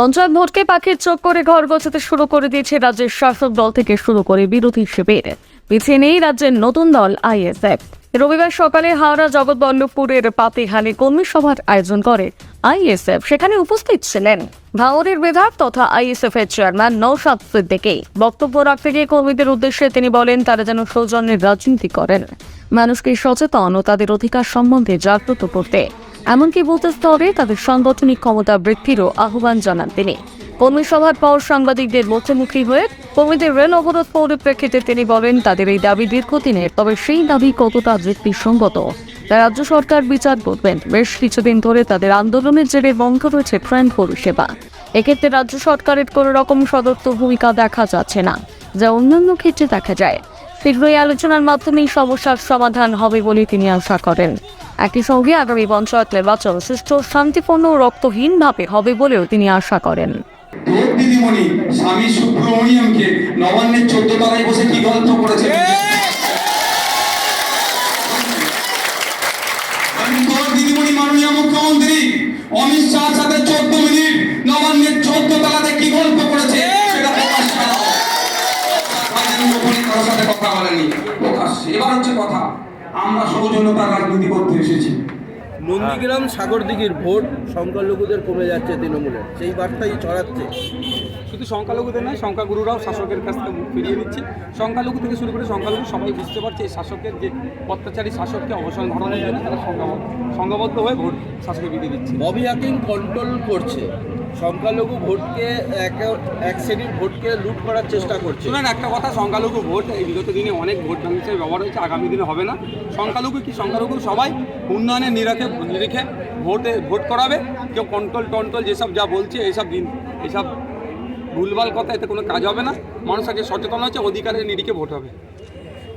পঞ্চায়েত ভোটকে পাখির চোখ করে ঘর গোছাতে শুরু করে দিয়েছে রাজ্যের শাসক দল থেকে শুরু করে বিরোধী শিবির। পিছিয়ে নেই রাজ্যের নতুন দল আইএসএফ। রবিবার সকালে হাওড়া জগৎবল্লভপুরের পাতিহালি কর্মী সভার আয়োজন করে আইএসএফ। সেখানে উপস্থিত ছিলেন ভাঙরের বিধায়ক তথা আইএসএফ এর চেয়ারম্যান নৌশাদ সিদ্দিকী। বক্তব্য রাখতে গিয়ে কর্মীদের উদ্দেশ্যে তিনি বলেন, তারা যেন সৌজন্যের রাজনীতি করেন। মানুষকে সচেতন ও তাদের অধিকার সম্বন্ধে জাগ্রত করতে এমনকি বুথ স্তরে তাদের সাংগঠনিক ক্ষমতা বৃদ্ধিরও আহ্বান জানান তিনি। কর্মী সভার পর সাংবাদিকদের মুখোমুখি হয়ে কর্মীদের রেল অবরোধ পরিপ্রেক্ষিতে তিনি বলেন, তাদের এই দাবি দীর্ঘদিনের, তবে সেই দাবি কতটা যুক্তিসঙ্গত? তা রাজ্য সরকার বিচার করবেন। বেশ কিছুদিন ধরে তাদের আন্দোলনের জেরে বন্ধ রয়েছে ট্রেন পরিষেবা। এক্ষেত্রে রাজ্য সরকারের কোনো রকম সদর্থ ভূমিকা দেখা যাচ্ছে না, যা অন্যান্য ক্ষেত্রে দেখা যায়। শীঘ্রই আলোচনার মাধ্যমেই সমস্যার সমাধান হবে বলে তিনি আশা করেন। একই সঙ্গে আগামী পঞ্চায়েত নির্বাচন সুষ্ঠু, শান্তিপূর্ণ রক্তহীনভাবে হবে বলেও তিনি আশা করেন। দিদিমণি, স্বামী নবান্নের চোদ্দ বসে কি করেছে দিদিমণি, মাননীয় মুখ্যমন্ত্রী, অমিত শাহর সাথে চোদ্দ মিনিট নবান্নের চোদ্দ কি গল্প করেছে সেটা প্রকাশ সাথে কথা বলেনি প্রকাশ। এবার হচ্ছে কথা। আমরা সৌজন্যতার রাজনীতি করতে এসেছি। নন্দীগ্রাম সাগরদিঘির ভোট সংখ্যালঘুদের কমে যাচ্ছে তৃণমূলের। সেই বার্তাই ছড়াচ্ছে। শুধু সংখ্যালঘুদের নয় সংখ্যাগুরুরাও শাসকের কাছ থেকে মুখ ফিরিয়ে নিচ্ছে। সংখ্যালঘু থেকে শুরু করে সংখ্যালঘু সবাই বুঝতে পারছে এই শাসকের যে অত্যাচারী শাসককে অবসান ঘটানোর জন্য তারা সংঘবদ্ধ সংঘবদ্ধ হয়ে ভোট শাসকে বিধিয়ে দিচ্ছে। ববি হাকিম কন্ট্রোল করছে। সংখ্যালঘু ভোটকে এক শ্রেণির ভোটকে লুট করার চেষ্টা করছে। শুনেন, একটা কথা, সংখ্যালঘু ভোট, এই বিগত দিনে অনেক ভোট ব্যাংক হিসেবে ব্যবহার হয়েছে, আগামী দিনে হবে না। সংখ্যালঘু কি? সংখ্যালঘু সবাই উন্নয়নের নিরাখে, নিরিখে ভোটে, ভোট করাবে। কেউ কন্ট্রোল, টন্ট্রোল যেসব যা বলছে এইসব দিন এইসব ভুলভাল কথা, এতে কোনো কাজ হবে না। মানুষ আগে সচেতন হচ্ছে অধিকারের নিরিখে ভোট হবে।